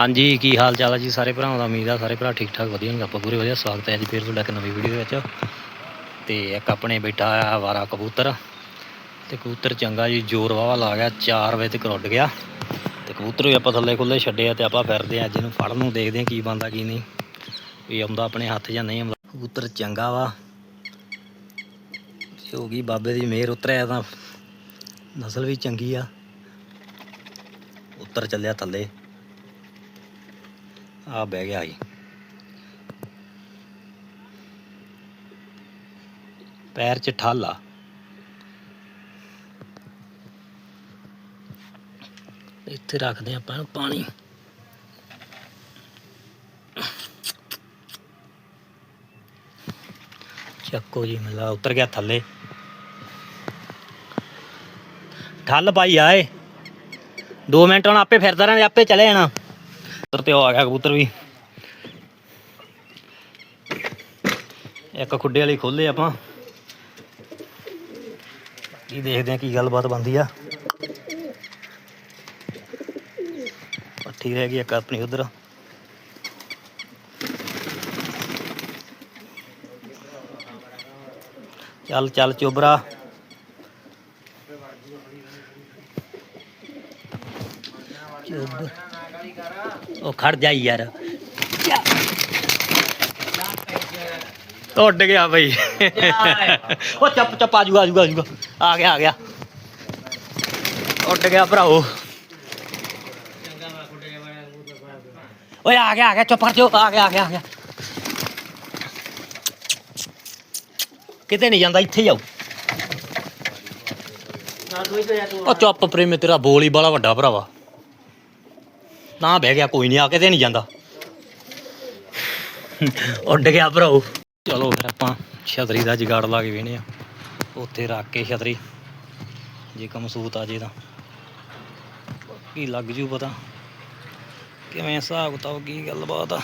ਹਾਂਜੀ, ਕੀ ਹਾਲ ਚਾਲ ਹੈ ਜੀ ਸਾਰੇ ਭਰਾਵਾਂ ਦਾ? ਉਮੀਦ ਆ ਸਾਰੇ ਭਰਾ ਠੀਕ ਠਾਕ ਵਧੀਆ ਹੋਣਗੇ ਆਪਾਂ ਪੂਰੇ ਵਧੀਆ। ਸਵਾਗਤ ਹੈ ਜੀ ਫੇਰ ਤੁਹਾਡਾ ਇੱਕ ਨਵੀਂ ਵੀਡੀਓ ਵਿੱਚ। ਤੇ ਇੱਕ ਆਪਣੇ ਬੈਠਾ ਆ, ਵਾਰਾ ਕਬੂਤਰ। ਤੇ ਕਬੂਤਰ ਚੰਗਾ ਜੀ, ਜ਼ੋਰ ਵਾਵਾ ਲਾ ਗਿਆ 4 ਵਜੇ ਤੱਕ ਉੱਡ ਗਿਆ। ਤੇ ਕਬੂਤਰ ਵੀ ਆਪਾਂ ਥੱਲੇ ਖੁੱਲੇ ਛੱਡੇ ਆ ਤੇ ਆਪਾਂ ਫਿਰਦੇ ਆ, ਅੱਜ ਇਹਨੂੰ ਫੜਨ ਨੂੰ ਦੇਖਦੇ ਆ ਕੀ ਬੰਦਾ ਕੀ ਨਹੀਂ। ਵੀ ਆਉਂਦਾ ਆਪਣੇ ਹੱਥ ਜਾਂ ਨਹੀਂ ਆਉਂਦਾ। ਕਬੂਤਰ ਚੰਗਾ ਵਾ। ਹੋ ਗਈ ਬਾਬੇ ਦੀ ਮਿਹਰ ਉਤਰਿਆ ਤਾਂ ਨਸਲ ਵੀ ਚੰਗੀ ਆ। ਉੱਤਰ ਚੱਲਿਆ ਥੱਲੇ। ਆ ਬਹਿ ਗਿਆ ਜੀ ਪੈਰ 'ਚ ਠਾਲਾ ਇੱਥੇ ਰੱਖਦੇ ਆਪਾਂ ਪਾਣੀ। ਚੱਕੋ ਜੀ ਮਿਲਾ, ਉਤਰ ਗਿਆ ਥੱਲੇ। ਠੱਲ ਪਾਈ ਆਏ 2 ਮਿੰਟ ਹੁਣ ਆਪੇ ਫਿਰਦਾ ਰਹਿਣਾ, ਆਪੇ ਚਲੇ ਜਾਣਾ। ਕਬੂਤਰ ਤੇ ਆ ਗਿਆ ਕਬੂਤਰ ਵੀ। ਇੱਕ ਖੁੱਡੇ ਵਾਲੀ ਖੋਲੇ ਆਪਾਂ। ਕੀ ਦੇਖਦੇ ਆ ਕੀ ਗੱਲਬਾਤ ਬੰਦੀ ਆ। ਪੱਠੀ ਰਹਿ ਗਈ ਇੱਕ ਆਪਣੀ ਉਧਰ। ਚੱਲ ਚੱਲ ਚੋਬਰਾ। ਚੋਬਰ। ਉਹ ਖੜ ਜਾਈ ਯਾਰ। ਉੱਡ ਗਿਆ ਬਈ। ਉਹ ਚੱਪ ਚੱਪ, ਆ ਜੂਗਾ ਆ ਜੂਗਾ ਆ ਜੂਗਾ। ਆ ਗਿਆ ਆ ਗਿਆ। ਉੱਡ ਗਿਆ ਭਰਾਓ ਓਏ, ਆ ਗਿਆ ਆ ਗਿਆ, ਚੁੱਪ ਕਰ ਜਾਓ। ਆ ਗਿਆ ਆ ਗਿਆ ਆ ਗਿਆ। ਕਿਤੇ ਨਹੀਂ ਜਾਂਦਾ, ਇੱਥੇ ਹੀ ਆਓ। ਉਹ ਚੁੱਪ ਪ੍ਰੇਮੀ, ਤੇਰਾ ਬੋਲ ਹੀ ਬੜਾ ਵੱਡਾ ਭਰਾਵਾ ਤਾਂ ਬਹਿ ਗਿਆ, ਕੋਈ ਨਹੀਂ ਆ ਕੇ ਤੇ ਨਹੀਂ ਜਾਂਦਾ। ਉੱਡ ਗਿਆ ਭਰਾਓ। ਚਲੋ ਫਿਰ ਆਪਾਂ ਛਤਰੀ ਦਾ ਜਗਾੜ ਲਾ ਕੇ ਵੇਹਨੇ ਆ ਉੱਥੇ ਰੱਖ ਕੇ ਛਤਰੀ, ਜੇ ਕਮਸੂਤ ਆ ਜੇ ਤਾਂ। ਕੀ ਲੱਗ ਜੂ ਪਤਾ, ਕਿਵੇਂ ਹਿਸਾਬ ਕਿਤਾਬ, ਕੀ ਗੱਲਬਾਤ ਆ।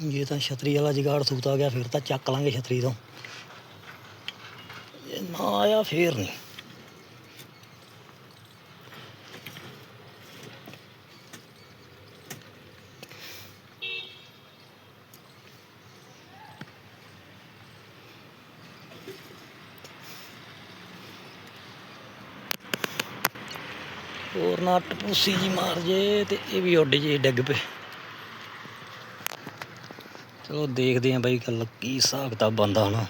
ਜੇ ਤਾਂ ਛਤਰੀ ਵਾਲਾ ਜਗਾੜ ਸੂਤ ਆ ਗਿਆ, ਫਿਰ ਤਾਂ ਚੱਕ ਲਾਂਗੇ ਛਤਰੀ ਤੋਂ। ਜੇ ਨਾ ਆਇਆ, ਫੇਰ ਨਹੀਂ। ਹੋਰ ਨਾ ਟਪੂਸੀ ਜੀ ਮਾਰ ਜੇ ਤੇ ਇਹ ਵੀ ਉੱਡ ਜੇ ਡਿੱਗ ਪਏ। ਚਲੋ ਦੇਖਦੇ ਆਂ ਬਈ ਗੱਲ ਕੀ ਹਿਸਾਬ ਕਿਤਾਬ ਬੰਦਾ ਹੁਣ।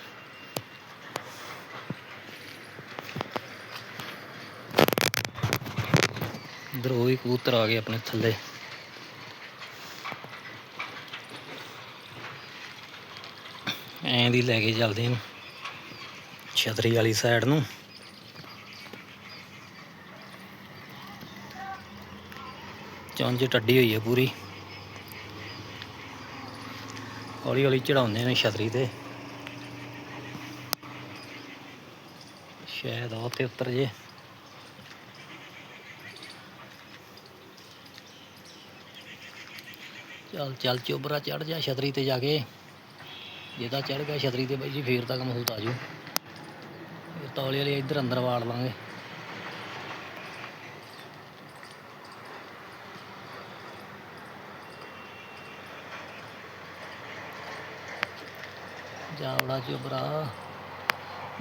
ਇਧਰ ਉਹ ਵੀ ਕਬੂਤਰ ਆ ਗਏ ਆਪਣੇ ਥੱਲੇ। ਐਂ ਦੀ ਲੈ ਕੇ ਚੱਲਦੇ ਨੇ ਛਤਰੀ ਵਾਲੀ ਸਾਈਡ ਨੂੰ। ਚੁੰਝ ਟੱਡੀ ਹੋਈ ਹੈ ਪੂਰੀ। ਹੌਲੀ ਹੌਲੀ ਚੜਾਉਂਦੇ ਨੇ ਛਤਰੀ ਤੇ। ਸ਼ਾਇਦ ਉਹ ਤੇ ਉੱਤਰ ਜੇ। ਚੱਲ ਚੱਲ ਚੋਬਰਾ ਚੜ ਜਾ ਛਤਰੀ ਤੇ ਜਾ ਕੇ। ਜੇ ਤਾਂ ਚੜ ਗਿਆ ਛਤਰੀ ਤੇ ਬਾਈ ਜੀ, ਫੇਰ ਤਾਂ ਕੰਮ ਹੋ ਤਾਜੂ ਫਿਰ ਤਾਂ ਹੌਲੀ ਹੌਲੀ ਇੱਧਰ ਅੰਦਰ ਵਾੜ ਲਾਂਗੇ। ਜਾਵੜਾ ਚੋਬਰਾ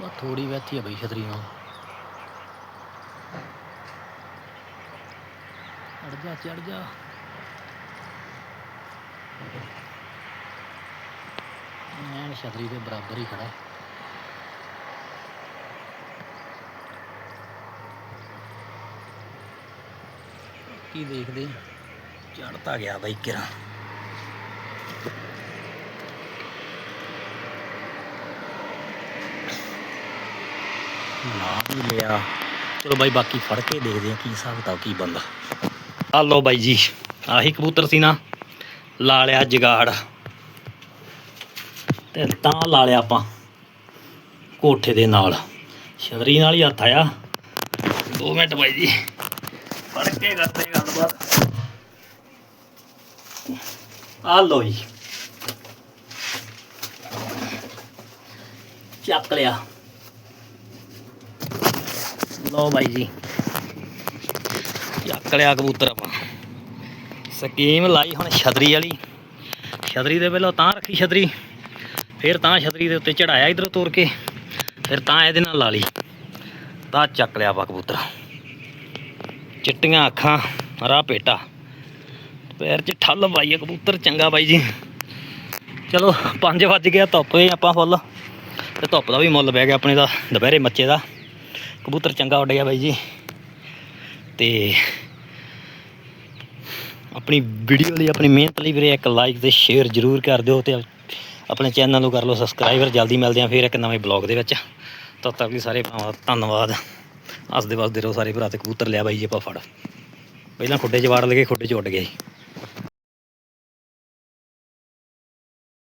ਬਸ ਥੋੜੀ ਬੈਠੀ ਆ ਬਈ ਛਤਰੀ ਨਾਲ। ਚੜ ਜਾ ਚੜ ਜਾ। ਐਨ ਛਤਰੀ ਦੇ ਬਰਾਬਰ ਹੀ ਖੜਾ ਕੀ ਦੇਖਦੇ ਚੜਤਾ ਗਿਆ ਬਾਈ ਕਿਰਾ। ਨਾ ਵੀ ਲਿਆ। ਚਲੋ ਬਾਈ, ਬਾਕੀ ਫੜ ਕੇ ਦੇਖਦੇ ਆ ਕੀ ਹਿਸਾਬ ਕਿਤਾਬ, ਕੀ ਬੰਦਾ। ਆ ਲਓ ਬਾਈ ਜੀ, ਆਹੀ ਕਬੂਤਰ ਸੀ ਨਾ। ਲਾ ਲਿਆ ਜਗਾੜ। ਤੇ ਤਾਂ ਲਾ ਲਿਆ ਆਪਾਂ ਕੋਠੇ ਦੇ ਨਾਲ। ਛਤਰੀ ਨਾਲ ਹੀ ਹੱਥ ਆਇਆ। 2 ਮਿੰਟ ਬਾਈ ਜੀ। ਫੜ ਕੇ ਕਰਦੇ ਗੱਲਬਾਤ। ਆ ਲਓ ਜੀ। ਚੱਕ ਲਿਆ। ਲਓ ਬਾਈ ਜੀ। ਚੱਕ ਲਿਆ ਕਬੂਤਰ ਆਪਾਂ। ਸਕੀਮ ਲਾਈ ਹੁਣ ਛਤਰੀ ਵਾਲੀ। ਛਤਰੀ ਦੇ ਪਹਿਲਾਂ ਤਾਂ ਰੱਖੀ ਛਤਰੀ। ਫਿਰ ਤਾਂ ਛਤਰੀ ਦੇ ਉੱਤੇ ਚੜਾਇਆ ਇਧਰੋਂ ਤੋਰ ਕੇ। ਫਿਰ ਤਾਂ ਇਹਦੇ ਨਾਲ ਲਾ ਲਈ। ਤਾਂ ਚੱਕ ਲਿਆ ਆਪਾਂ ਕਬੂਤਰ। ਚਿੱਟੀਆਂ ਅੱਖਾਂ, ਹਰਾ ਪੇਟਾ। ਪੈਰ 'ਚ ਠੱਲ ਪਾਈ ਆ ਕਬੂਤਰ, ਚੰਗਾ ਬਾਈ ਜੀ। ਚਲੋ 5 ਵੱਜ ਗਿਆ ਧੁੱਪ ਏ ਆਪਾਂ ਫੁੱਲ। ਤੇ ਧੁੱਪ ਦਾ ਵੀ ਮੁੱਲ ਪੈ ਗਿਆ ਆਪਣੇ ਦਾ, ਦੁਪਹਿਰੇ ਮੱਚੇ ਦਾ। ਕਬੂਤਰ ਚੰਗਾ ਉੱਡ ਗਿਆ ਬਾਈ ਜੀ। ਤੇ ਆਪਣੀ ਵੀਡੀਓ ਲਈ, ਆਪਣੀ ਮਿਹਨਤ ਲਈ ਵੀਰੇ ਇੱਕ ਲਾਈਕ ਤੇ ਸ਼ੇਅਰ ਜ਼ਰੂਰ ਕਰ ਦਿਓ ਤੇ ਆਪਣੇ ਚੈਨਲ ਨੂੰ ਕਰ ਲਓ ਸਬਸਕ੍ਰਾਈਬਰ ਜਲਦੀ ਮਿਲਦੇ ਆ ਫਿਰ ਇੱਕ ਨਵੇਂ ਬਲੌਗ ਦੇ ਵਿੱਚ। ਤਦ ਤੱਕ ਵੀ ਸਾਰੇ ਭਰਾਵਾਂ ਧੰਨਵਾਦ। ਹੱਸਦੇ ਵੱਸਦੇ ਰਹੋ ਸਾਰੇ ਭਰਾ ਤੇ ਕਬੂਤਰ ਲਿਆ ਬਾਈ ਜੀ ਆਪਾਂ ਫੜ। ਪਹਿਲਾਂ ਖੁੱਡੇ 'ਚ ਵਾੜ ਲਗੇ ਖੁੱਡੇ 'ਚ ਉੱਡ ਗਏ। ਜੀ